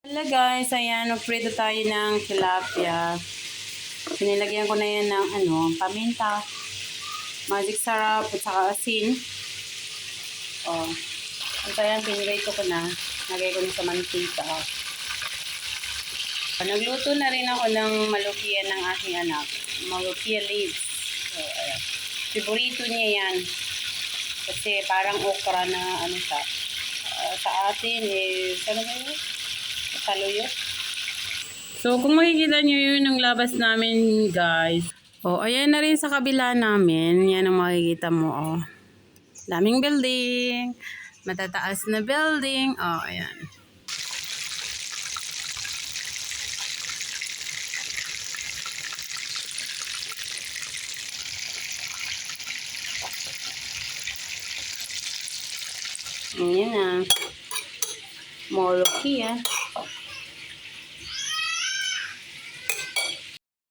Hello guys, ayan, magprito tayo ng tilapia. Pinilagyan ko na yan ng ano, paminta, magic sarap, at saka asin. Oh. Ito yan, pinirito ko na. Lagay ko na sa mantika. Nagluto na rin ako ng malupian ng aking anak. Malupia leaves. So, ayan. Favorito niya yan. Kasi parang okra na ano siya. Ah, sa atin eh, ano ba yun? Saluyo. So, kung makikita nyo yun ang labas namin, guys. Oh, ayan na rin sa kabila namin. Yan ang makikita mo, oh. Daming building. Matataas na building. Oh, ayan. Ayan na. Moloki, ah.